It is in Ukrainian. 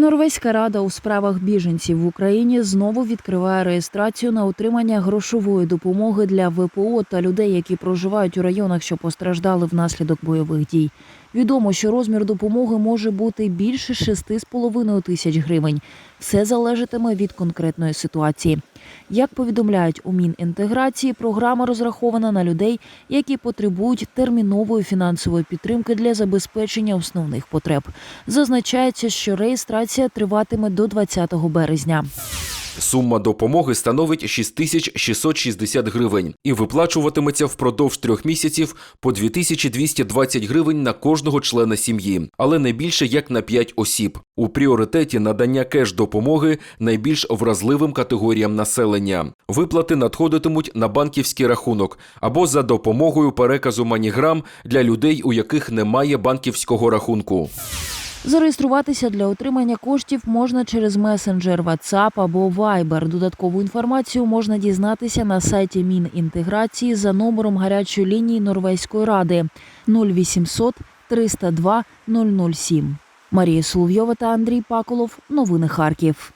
Норвезька рада у справах біженців в Україні знову відкриває реєстрацію на отримання грошової допомоги для ВПО та людей, які проживають у районах, що постраждали внаслідок бойових дій. Відомо, що розмір допомоги може бути більше 6,5 тисяч гривень. Все залежатиме від конкретної ситуації. Як повідомляють у Мінінтеграції, програма розрахована на людей, які потребують термінової фінансової підтримки для забезпечення основних потреб. Зазначається, що реєстрація триватиме до 20 березня. Сума допомоги становить 6660 гривень і виплачуватиметься впродовж трьох місяців по 2220 гривень на кожного члена сім'ї, але не більше як на 5 осіб. У пріоритеті надання кеш-допомоги найбільш вразливим категоріям населення. Виплати надходитимуть на банківський рахунок або за допомогою переказу маніграм для людей, у яких немає банківського рахунку. Зареєструватися для отримання коштів можна через месенджер WhatsApp або Viber. Додаткову інформацію можна дізнатися на сайті Мінінтеграції за номером гарячої лінії Норвезької ради 0800 302 007. Марія Соловйова та Андрій Паколов. Новини Харків.